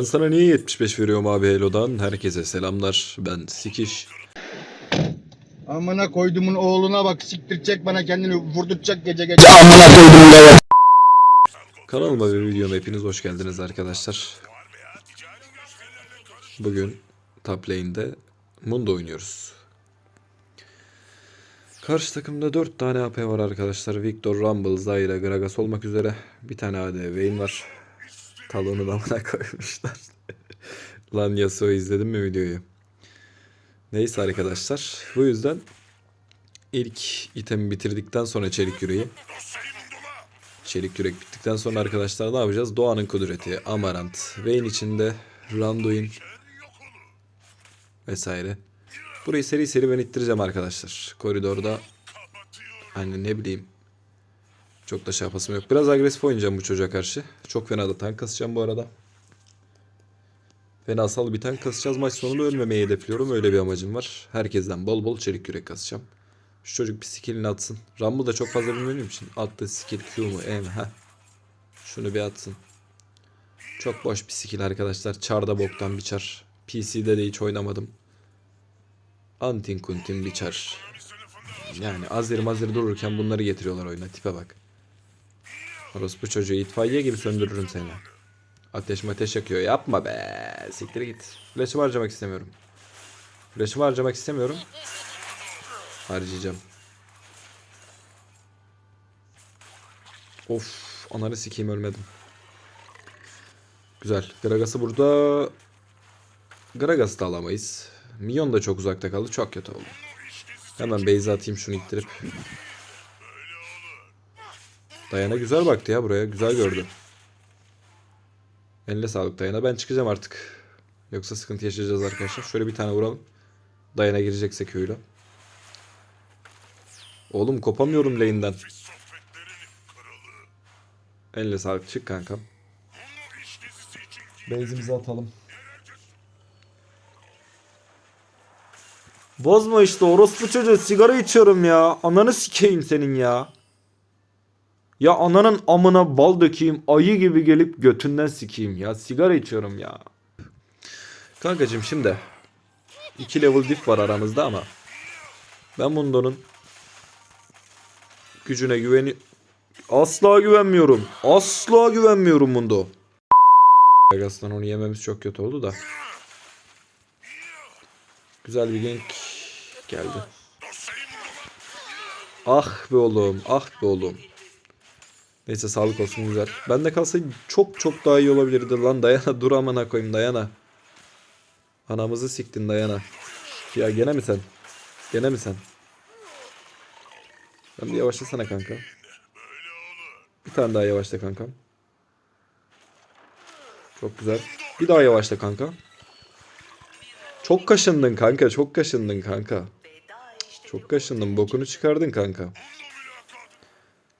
Ben sana niye 75 veriyorum abi Helo'dan? Herkese selamlar. Ben Sikiş. Amına koydumun oğluna bak siktirecek bana kendini vurduracak gece gece. Amına koydum ya. Kanalıma ve videoma hepiniz hoş geldiniz arkadaşlar. Bugün top lane'de Mundo oynuyoruz. Karşı takımda 4 tane AP var arkadaşlar. Victor, Rumble, Zyra, Gragas olmak üzere. Bir tane AD Vayne var. Talonu bana koymuşlar. Lan Yasuo izledin mi videoyu? Neyse arkadaşlar. Bu yüzden ilk itemi bitirdikten sonra çelik yüreği Çelik yürek bittikten sonra arkadaşlar ne yapacağız? Doğanın kudreti, Amarant, Vayne içinde, Randuin vesaire. Burayı seri seri ben ittireceğim arkadaşlar. Koridorda hani ne bileyim çok da şey yapasım yok. Biraz agresif oynayacağım bu çocuğa karşı. Çok fena da tank kasacağım bu arada. Fenasal bir tank kasacağız. Maç sonunda ölmemeyi hedefliyorum. Öyle bir amacım var. Herkesten bol bol çelik yürek kasacağım. Şu çocuk bir skillini atsın. Rumble da çok fazla bilmediğim için attığı skill Q mu E mi? Şunu bir atsın. Çok boş bir skill arkadaşlar. Char'da boktan bir char. PC'de de hiç oynamadım. Antin kuntin bir char. Yani azir mazir dururken bunları getiriyorlar oyuna. Tipe bak. Orospu çocuğu itfaiye gibi söndürürüm seni. Ateş ateş yakıyor. Yapma be. Siktir git. Flash'ımı harcamak istemiyorum. Flash'ımı harcamak istemiyorum. Harcayacağım. Of, ananı sikeyim ölmedim. Güzel. Gragas'ı burada... Gragas'ı da alamayız. Mion da çok uzakta kaldı. Çok kötü oldu. Hemen base atayım şunu ittirip. Dayana güzel baktı ya buraya. Güzel gördü. Eline sağlık Dayana. Ben çıkacağım artık. Yoksa sıkıntı yaşayacağız arkadaşlar. Şöyle bir tane vuralım. Dayana girecekse Q'yla. Oğlum kopamıyorum lane'den. Elle sağlık çık kankam. Benzimizi atalım. Bozma işte orospu çocuğu sigara içiyorum ya. Ananı sikeyim senin ya. Ya ananın amına bal dökeyim ayı gibi gelip götünden sikeyim ya. Sigara içiyorum ya. Kankacım şimdi. 2 level dip var aramızda ama. Ben Mundo'nun gücüne güveni... Asla güvenmiyorum. Asla güvenmiyorum Mundo. Vegas'tan onu yememiz çok kötü oldu da. Güzel bir gank geldi. Ah be oğlum. Ah be oğlum. Neyse sağlık olsun güzel. Bende kalsaydı çok çok daha iyi olabilirdi lan. Dayana dur amına koyayım dayana. Anamızı siktin dayana. Ya gene mi sen? Gene mi sen? Ben bir yavaşlasana kanka. Bir tane daha yavaşla kanka. Çok güzel. Bir daha yavaşla kanka. Çok kaşındın kanka. Çok kaşındın kanka. Çok kaşındın. Bokunu çıkardın kanka.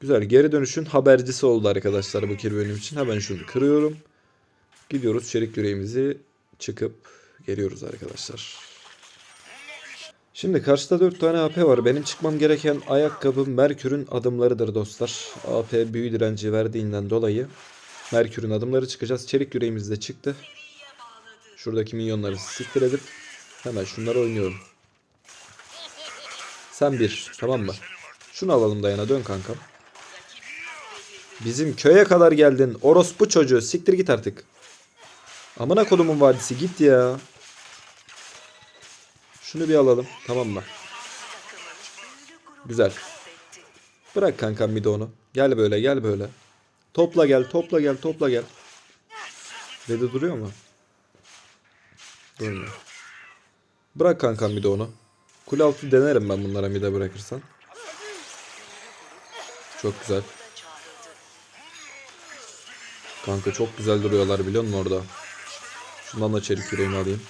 Güzel. Geri dönüşün habercisi oldu arkadaşlar bu kir benim için. Hemen şunu kırıyorum. Gidiyoruz çelik yüreğimizi çıkıp geliyoruz arkadaşlar. Şimdi karşıda 4 tane AP var. Benim çıkmam gereken ayakkabı Merkür'ün adımlarıdır dostlar. AP büyü direnci verdiğinden dolayı Merkür'ün adımları çıkacağız. Çelik yüreğimiz de çıktı. Şuradaki minyonları siktir edip hemen şunları oynuyorum. Sen bir tamam mı? Şunu alalım dayana dön kankam. Bizim köye kadar geldin. Orospu çocuğu siktir git artık. Amına kodumun vadisi git ya. Şunu bir alalım. Tamam mı? Güzel. Bırak kankam bir de onu. Gel böyle gel böyle. Topla gel topla gel topla gel. Dede duruyor mu? Durmuyor. Bırak kankam bir de onu. Kule altı denerim ben bunlara bir de bırakırsan. Çok güzel. Kanka çok güzel duruyorlar biliyor musun orada? Şundan da çelik yüreğimi alayım.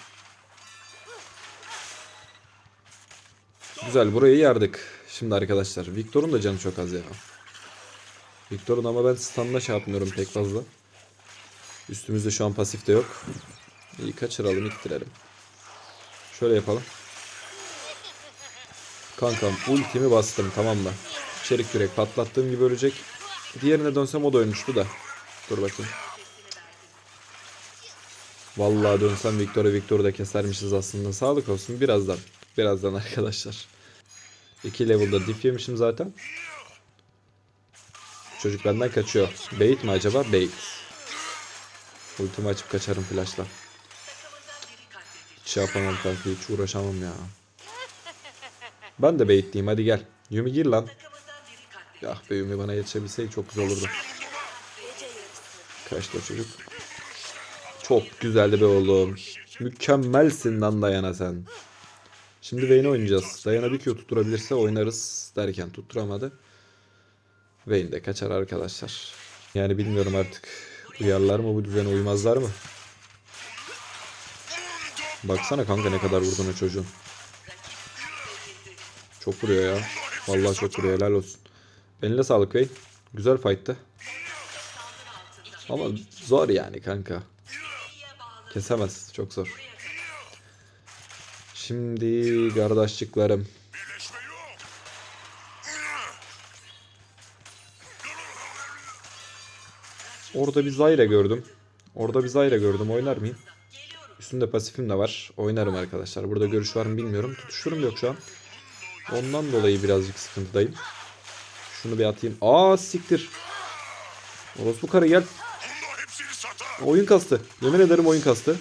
Güzel burayı yardık. Şimdi arkadaşlar Victor'un da canı çok az ya. Victor'un ama ben stun'la şey yapmıyorum pek fazla. Üstümüzde şu an pasif de yok. İyi kaçıralım ittirelim. Şöyle yapalım. Kankam ultimi bastım tamam mı? Çelik yürek patlattığım gibi ölecek. Diğerine dönsem o da ölmüştü da. Dur bakayım. Vallahi dönsem Victor'a Victor'u da kesermişiz aslında. Sağlık olsun birazdan. Birazdan arkadaşlar. 2 level'da diff yemişim zaten. Çocuk benden kaçıyor. Bait mi acaba? Bait. Ultimi açıp kaçarım flashla. Hiç şey yapamam kanka hiç uğraşamam ya. Ben de baitliyim hadi gel. Yumi gir lan. Ya be Yumi bana yetişebilseydi çok güzel olurdu. Kaçtı çocuk. Çok güzeldi be oğlum. Mükemmelsin lan Dayana sen. Şimdi Vayne oynayacağız. Dayana bir Q tutturabilirse oynarız derken tutturamadı. Vayne de kaçar arkadaşlar. Yani bilmiyorum artık. Uyarlar mı bu düzene uymazlar mı? Baksana kanka ne kadar vurdun o çocuğun. Çok vuruyor ya. Vallahi çok vuruyor helal olsun. Eline sağlık Vayne. Güzel fight'tı. Ama zor yani kanka. Kesemez. Çok zor. Şimdi kardeşliklerim. Orada bir Zyra gördüm. Orada bir Zyra gördüm. Oynar mıyım? Üstünde pasifim de var. Oynarım arkadaşlar. Burada görüş var mı bilmiyorum. Tutuşturum yok şu an. Ondan dolayı birazcık sıkıntıdayım. Şunu bir atayım. Aa siktir. Orospu karı gel. Oyun kastı. Yemin ederim oyun kastı.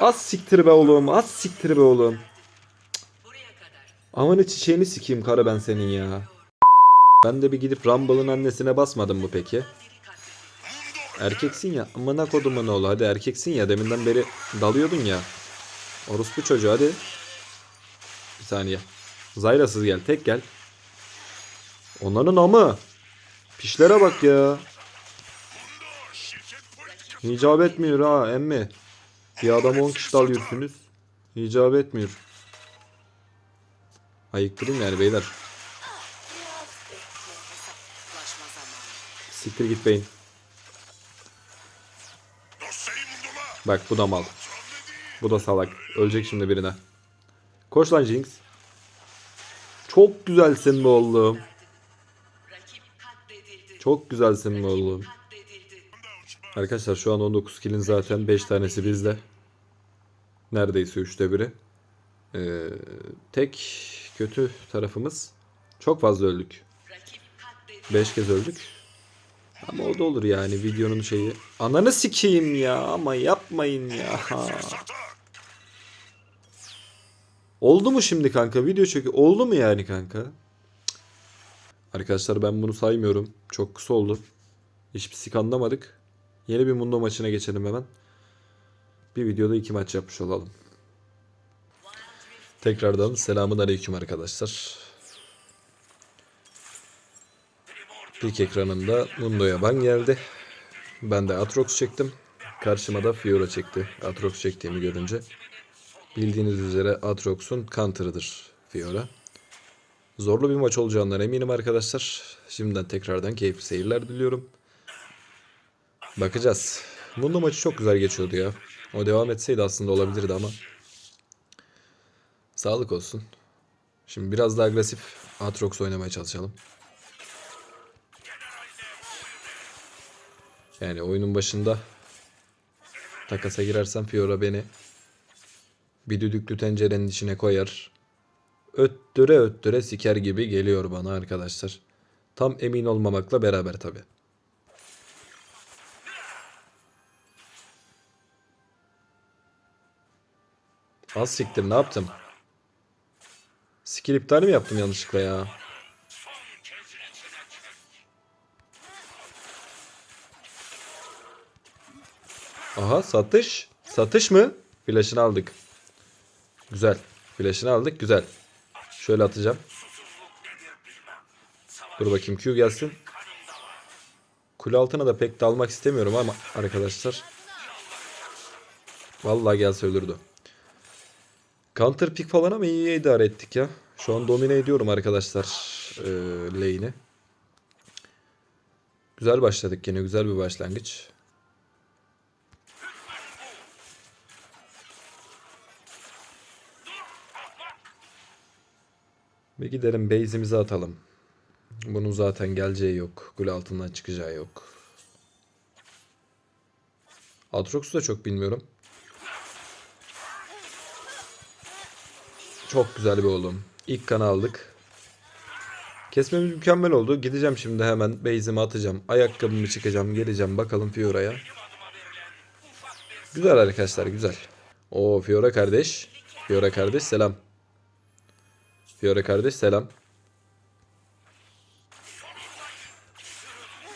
Az siktir be oğlum. Az siktir be oğlum. Amanı çiçeğini sikeyim karı ben senin ya. Ben de bir gidip Rumble'ın annesine basmadım mı peki? Erkeksin ya. Amına kodumun oğlu. Hadi erkeksin ya. Deminden beri dalıyordun ya. Orospu çocuğu hadi. Bir saniye. Zayrasız gel. Tek gel. Onların amı. Pişlere bak ya. İcap etmiyor ha emmi. Bir adam 10 kişi dalıyorsunuz. İcap etmiyor. Ayıktırayım yani beyler. Siktir git beyin. Bak bu da mal. Bu da salak. Ölecek şimdi birine. Koş lan Jinx. Çok güzelsin be oğlum. Çok güzelsin be oğlum. Arkadaşlar şu an 19 kill'in zaten 5 tanesi bizde. Neredeyse 3'te biri. Ee, tek kötü tarafımız çok fazla öldük. 5 kez öldük. Ama o da olur yani videonun şeyi. Ananı sikeyim ya ama yapmayın ya. Oldu mu şimdi kanka video çekiyor. Oldu mu yani kanka? Arkadaşlar ben bunu saymıyorum. Çok kısa oldu. Hiçbir sik anlamadık. Yeni bir Mundo maçına geçelim hemen. Bir videoda iki maç yapmış olalım. Tekrardan selamun aleyküm arkadaşlar. İlk ekranında Mundo'ya ban geldi. Ben de Atrox çektim. Karşıma da Fiora çekti. Atrox çektiğimi görünce. Bildiğiniz üzere Atrox'un counter'ıdır Fiora. Zorlu bir maç olacağından eminim arkadaşlar. Şimdiden tekrardan keyifli seyirler diliyorum. Bakacağız. Mundo maçı çok güzel geçiyordu ya. O devam etseydi aslında olabilirdi ama. Sağlık olsun. Şimdi biraz daha agresif Atrox oynamaya çalışalım. Yani oyunun başında takasa girersem Fiora beni bir düdüklü tencerenin içine koyar. Öttüre öttüre siker gibi geliyor bana arkadaşlar. Tam emin olmamakla beraber tabi. Az siktir ne yaptım? Skill iptal mi yaptım yanlışlıkla ya? Aha satış. Satış mı? Flash'ını aldık. Güzel. Flash'ını aldık. Güzel. Şöyle atacağım. Dur bakayım Q gelsin. Kule altına da pek dalmak istemiyorum ama arkadaşlar. Vallahi gelse ölürdü. Counter pick falan ama iyi idare ettik ya. Şu an domine ediyorum arkadaşlar e, lane'i. Güzel başladık yine güzel bir başlangıç. Bir gidelim base'imizi atalım. Bunun zaten geleceği yok. Gül altından çıkacağı yok. Aatrox'u da çok bilmiyorum. Çok güzel bir oğlum. İlk kanı aldık. Kesmemiz mükemmel oldu. Gideceğim şimdi hemen base'imi atacağım. Ayakkabımı çıkacağım. Geleceğim bakalım Fiora'ya. Güzel arkadaşlar güzel. O Fiora kardeş. Fiora kardeş selam. Fiora kardeş selam.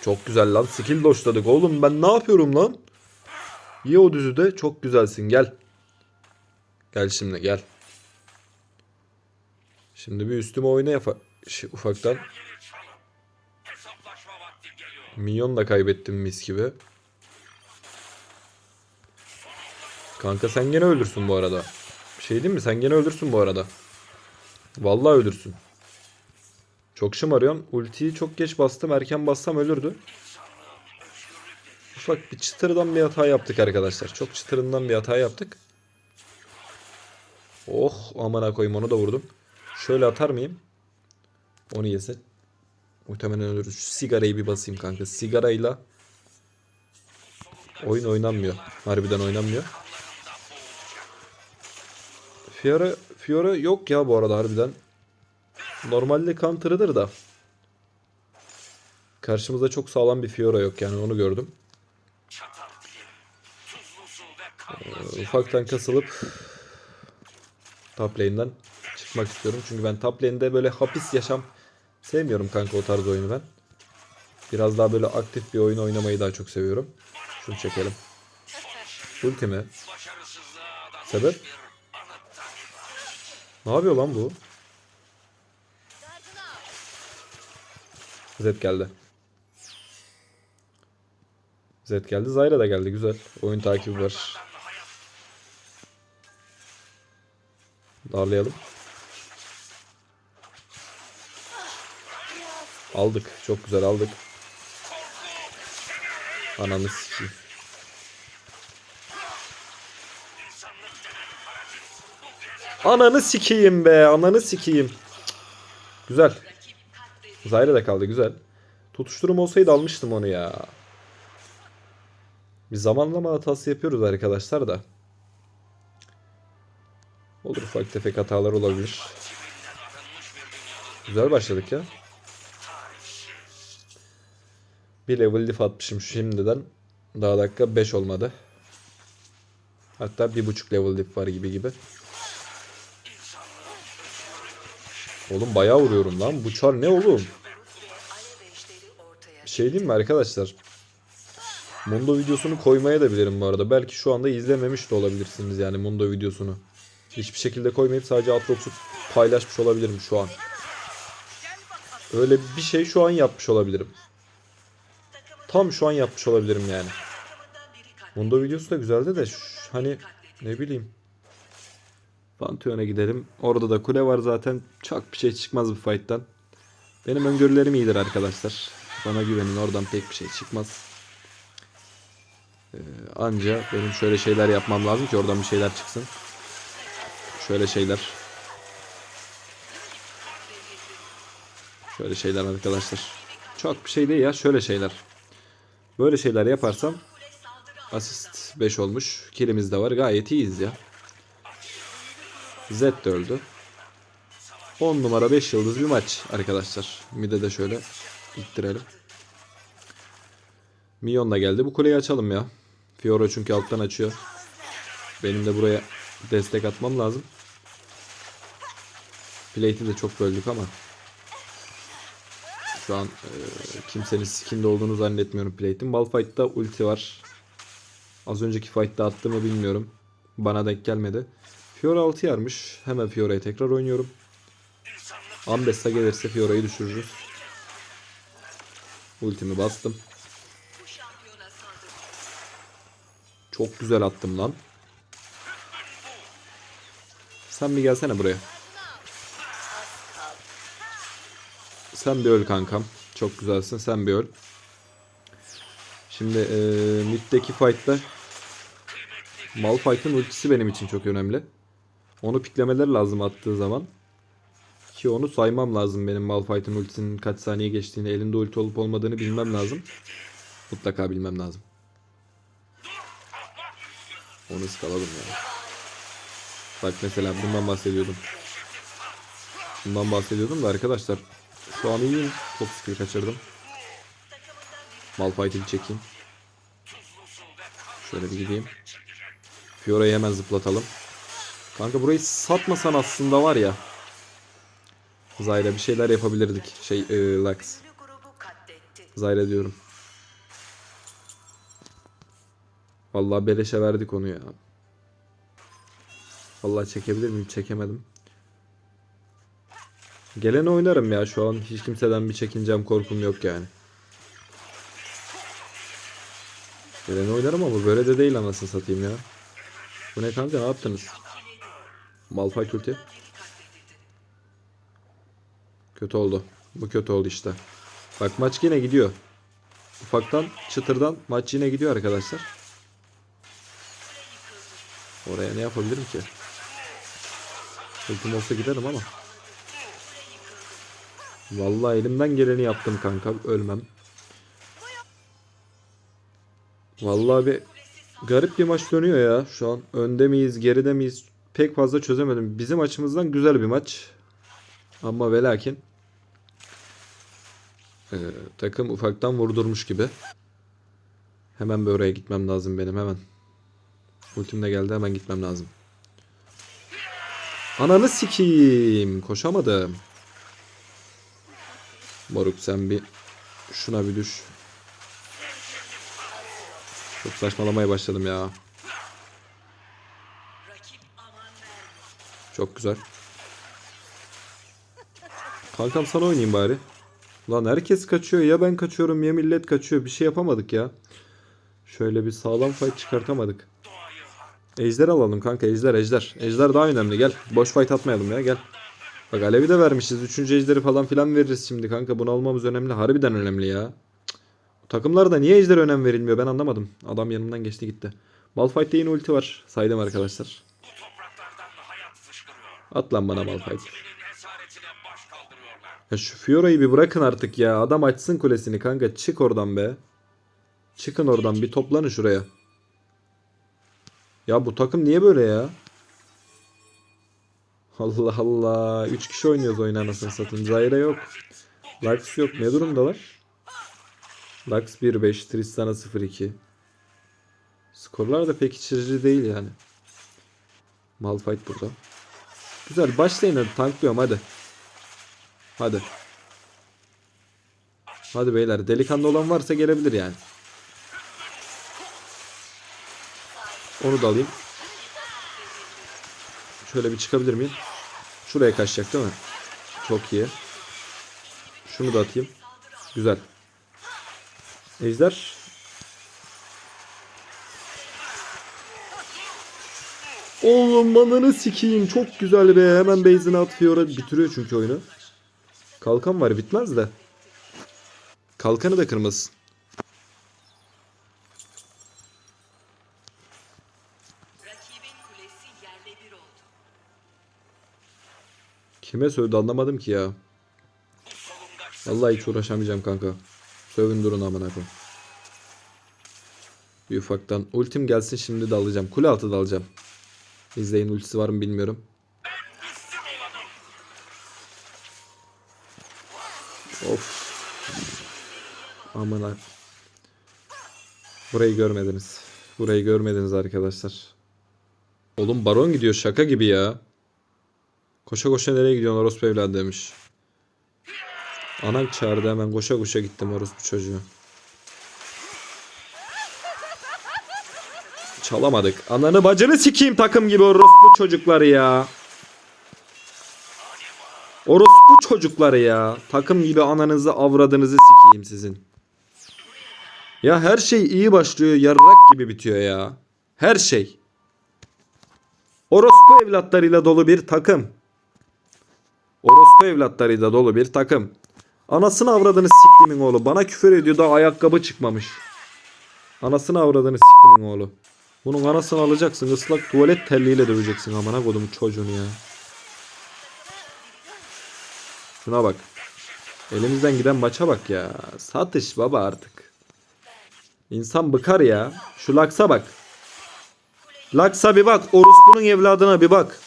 Çok güzel lan. Skill doşladık oğlum. Ben ne yapıyorum lan? İyi o düzü de. Çok güzelsin. Gel. Gel şimdi gel. Şimdi bir üstüme oyna yap ufaktan. Minyon da kaybettim mis gibi. Kanka sen gene öldürsün bu arada. Şey diyeyim mi? Sen gene öldürsün bu arada. Vallahi öldürsün. Çok şımarıyorsun. Ultiyi çok geç bastım. Erken bassam ölürdü. Ufak bir çıtırdan bir hata yaptık arkadaşlar. Çok çıtırından bir hata yaptık. Oh amına koyayım onu da vurdum. Şöyle atar mıyım? Onu yesin. Muhtemelen ölürüz. Şu sigarayı bir basayım kanka. Sigarayla oyun oynanmıyor. Harbiden oynanmıyor. Fiora, Fiora yok ya bu arada harbiden. Normalde counter'ıdır da. Karşımızda çok sağlam bir Fiora yok yani onu gördüm. Ee, ufaktan kasılıp top lane'den çıkmak istiyorum. Çünkü ben top lane'de böyle hapis yaşam sevmiyorum kanka o tarz oyunu ben. Biraz daha böyle aktif bir oyun oynamayı daha çok seviyorum. Şunu çekelim. Ulti mi? Sebep? Ne yapıyor lan bu? Zed geldi. Zed geldi. Zyra da geldi. Güzel. Oyun takibi var. Darlayalım. Aldık. Çok güzel aldık. Ananı sikeyim. Ananı sikeyim be. Ananı sikeyim. Güzel. Zyra da kaldı. Güzel. Tutuşturum olsaydı almıştım onu ya. Bir zamanlama hatası yapıyoruz arkadaşlar da. Olur ufak tefek hatalar olabilir. Güzel başladık ya. Bir level diff atmışım şimdiden. Daha dakika 5 olmadı. Hatta bir buçuk level diff var gibi gibi. Oğlum bayağı vuruyorum lan. Bu çar ne oğlum? Bir şey diyeyim mi arkadaşlar? Mundo videosunu koymaya da bilirim bu arada. Belki şu anda izlememiş de olabilirsiniz yani Mundo videosunu. Hiçbir şekilde koymayıp sadece Atrox'u paylaşmış olabilirim şu an. Öyle bir şey şu an yapmış olabilirim. Tam şu an yapmış olabilirim yani. Mundo videosu da güzeldi de hani ne bileyim. Pantheon'a gidelim. Orada da kule var zaten. Çok bir şey çıkmaz bu fight'tan. Benim öngörülerim iyidir arkadaşlar. Bana güvenin oradan pek bir şey çıkmaz. Ee, anca benim şöyle şeyler yapmam lazım ki oradan bir şeyler çıksın. Şöyle şeyler. Şöyle şeyler arkadaşlar. Çok bir şey değil ya. Şöyle şeyler. Böyle şeyler yaparsam asist 5 olmuş. Killimiz de var. Gayet iyiyiz ya. Z de öldü. 10 numara 5 yıldız bir maç arkadaşlar. Mide de şöyle ittirelim. Mion da geldi. Bu kuleyi açalım ya. Fiora çünkü alttan açıyor. Benim de buraya destek atmam lazım. Plate'i de çok böldük ama. Şu an e, kimsenin skinde olduğunu zannetmiyorum Plate'in. Malphite'da ulti var. Az önceki fight'ta attı mı bilmiyorum. Bana denk gelmedi. Fiora 6 yarmış. Hemen Fiora'ya tekrar oynuyorum. Ambessa gelirse Fiora'yı düşürürüz. Ultimi bastım. Çok güzel attım lan. Sen bir gelsene buraya. Sen bir öl kankam. Çok güzelsin. Sen bir öl. Şimdi e, middeki fight'ta Malphite'ın ultisi benim için çok önemli. Onu piklemeler lazım attığı zaman. Ki onu saymam lazım benim Malphite'ın ultisinin kaç saniye geçtiğini, elinde ulti olup olmadığını bilmem lazım. Mutlaka bilmem lazım. Onu ıskaladım ya. Bak mesela bundan bahsediyordum. Bundan bahsediyordum da arkadaşlar. Şu an iyiyim. Çok skill kaçırdım. Malphite'i bir çekeyim. Şöyle bir gideyim. Fiora'yı hemen zıplatalım. Kanka burayı satmasan aslında var ya. Zyra bir şeyler yapabilirdik. Şey e, Lux. Zyra diyorum. Vallahi beleşe verdik onu ya. Vallahi çekebilir miyim? Çekemedim. Geleni oynarım ya. Şu an hiç kimseden bir çekincem korkum yok yani. Geleni oynarım ama böyle de değil anasını satayım ya. Bu ne kanka ne yaptınız? Malphite ulti. Kötü oldu. Bu kötü oldu işte. Bak maç yine gidiyor. Ufaktan çıtırdan maç yine gidiyor arkadaşlar. Oraya ne yapabilirim ki? Ultim olsa giderim ama. Vallahi elimden geleni yaptım kanka. Ölmem. Vallahi bir garip bir maç dönüyor ya. Şu an önde miyiz, geride miyiz? Pek fazla çözemedim. Bizim açımızdan güzel bir maç. Ama ve lakin ee, takım ufaktan vurdurmuş gibi. Hemen bir oraya gitmem lazım benim hemen. Ultim de geldi hemen gitmem lazım. Ananı sikeyim. Koşamadım. Moruk sen bir şuna bir düş. Çok saçmalamaya başladım ya. Çok güzel. Kankam sana oynayayım bari. Lan herkes kaçıyor ya ben kaçıyorum ya millet kaçıyor. Bir şey yapamadık ya. Şöyle bir sağlam fight çıkartamadık. Ejder alalım kanka ejder ejder. Ejder daha önemli gel. Boş fight atmayalım ya gel. Bak Alevi de vermişiz. Üçüncü ejderi falan filan veririz şimdi kanka. Bunu almamız önemli. Harbiden önemli ya. Takımlarda niye ejder önem verilmiyor ben anlamadım. Adam yanımdan geçti gitti. Malphite'de yine ulti var. Saydım arkadaşlar. At lan bana Malphite. Ya şu Fiora'yı bir bırakın artık ya. Adam açsın kulesini kanka. Çık oradan be. Çıkın oradan bir toplanın şuraya. Ya bu takım niye böyle ya? Allah Allah. 3 kişi oynuyoruz oyun anasını satın. Zyra yok. Lux yok. Ne durumdalar? Lux 1-5. Tristana 0-2. Skorlar da pek iç açıcı değil yani. Malphite burada. Güzel başlayın hadi tanklıyorum hadi. Hadi. Hadi beyler delikanlı olan varsa gelebilir yani. Onu da alayım. Şöyle bir çıkabilir miyim? Şuraya kaçacak değil mi? Çok iyi. Şunu da atayım. Güzel. Ejder. Oğlum mananı sikeyim. Çok güzel be. Hemen base'ini atıyor. Bitiriyor çünkü oyunu. Kalkan var bitmez de. Kalkanı da kırmızı. Rakibin kulesi yerle bir oldu. Kime sövdü anlamadım ki ya. Vallahi hiç uğraşamayacağım kanka. Sövün durun amına koyayım. Bir ufaktan ultim gelsin şimdi de alacağım. Kule altı da alacağım. İzleyin ultisi var mı bilmiyorum. Of. Amına. Burayı görmediniz. Burayı görmediniz arkadaşlar. Oğlum baron gidiyor şaka gibi ya. Koşa koşa nereye gidiyorsun orospu evladı demiş. Anam çağırdı hemen koşa koşa gittim orospu çocuğu. Çalamadık. Ananı bacını sikeyim takım gibi orospu çocukları ya. Orospu çocukları ya. Takım gibi ananızı avradınızı sikeyim sizin. Ya her şey iyi başlıyor yarrak gibi bitiyor ya. Her şey. Orospu evlatlarıyla dolu bir takım. Orospu evlatlarıyla dolu bir takım. Anasını avradını siktimin oğlu. Bana küfür ediyor da ayakkabı çıkmamış. Anasını avradını siktimin oğlu. Bunun anasını alacaksın. ıslak tuvalet telliyle döveceksin amına kodum çocuğunu ya. Şuna bak. Elimizden giden maça bak ya. Satış baba artık. İnsan bıkar ya. Şu laksa bak. Laksa bir bak. Orospunun evladına bir bak.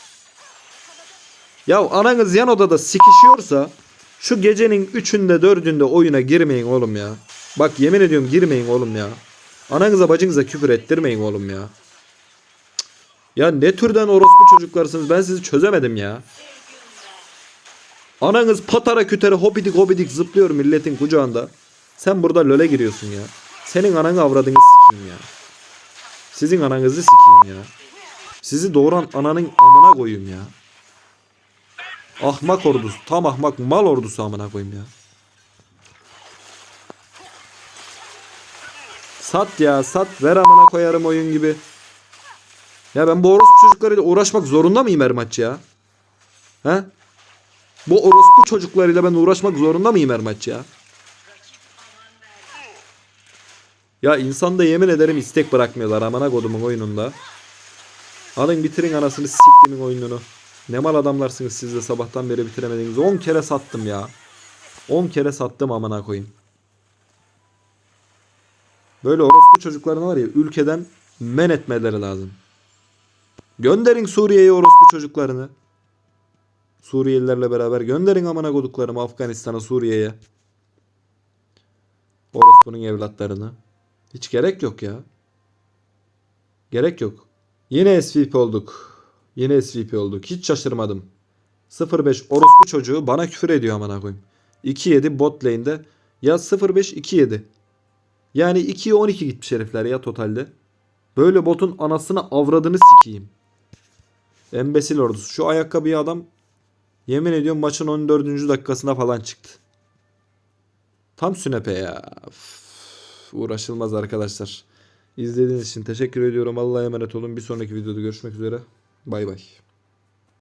Ya ananız yan odada sikişiyorsa şu gecenin üçünde dördünde oyuna girmeyin oğlum ya. Bak yemin ediyorum girmeyin oğlum ya. Ananıza bacınıza küfür ettirmeyin oğlum ya. Ya ne türden orospu çocuklarsınız ben sizi çözemedim ya. Ananız patara kütere hopidik hopidik zıplıyor milletin kucağında. Sen burada löle giriyorsun ya. Senin ananı avradını sikeyim ya. Sizin ananızı sikeyim ya. Sizi doğuran ananın amına koyayım ya. Ahmak ordusu. Tam ahmak mal ordusu amına koyayım ya. Sat ya sat. Ver amına koyarım oyun gibi. Ya ben bu orospu çocuklarıyla uğraşmak zorunda mıyım her maç ya? He? Bu orospu çocuklarıyla ben uğraşmak zorunda mıyım her maç ya? Ya insanda yemin ederim istek bırakmıyorlar amına kodumun oyununda. Alın bitirin anasını siktimin oyununu. Ne mal adamlarsınız siz de sabahtan beri bitiremediniz. 10 kere sattım ya. 10 kere sattım amına koyayım. Böyle orospu çocuklarını var ya ülkeden men etmeleri lazım. Gönderin Suriye'ye orospu çocuklarını. Suriyelilerle beraber gönderin amına koduklarımı Afganistan'a Suriye'ye. Orospu'nun evlatlarını. Hiç gerek yok ya. Gerek yok. Yine SVP olduk. Yine SVP olduk. Hiç şaşırmadım. 05 orospu çocuğu bana küfür ediyor amına koyayım. 2-7 bot lane'de. Ya 05 2-7. Yani 2'ye 12 gitmiş herifler ya totalde. Böyle botun anasını avradını sikeyim. Embesil ordusu. Şu ayakkabıyı adam yemin ediyorum maçın 14. dakikasına falan çıktı. Tam sünepe ya. Üf, uğraşılmaz arkadaşlar. İzlediğiniz için teşekkür ediyorum. Allah'a emanet olun. Bir sonraki videoda görüşmek üzere. Bay bay.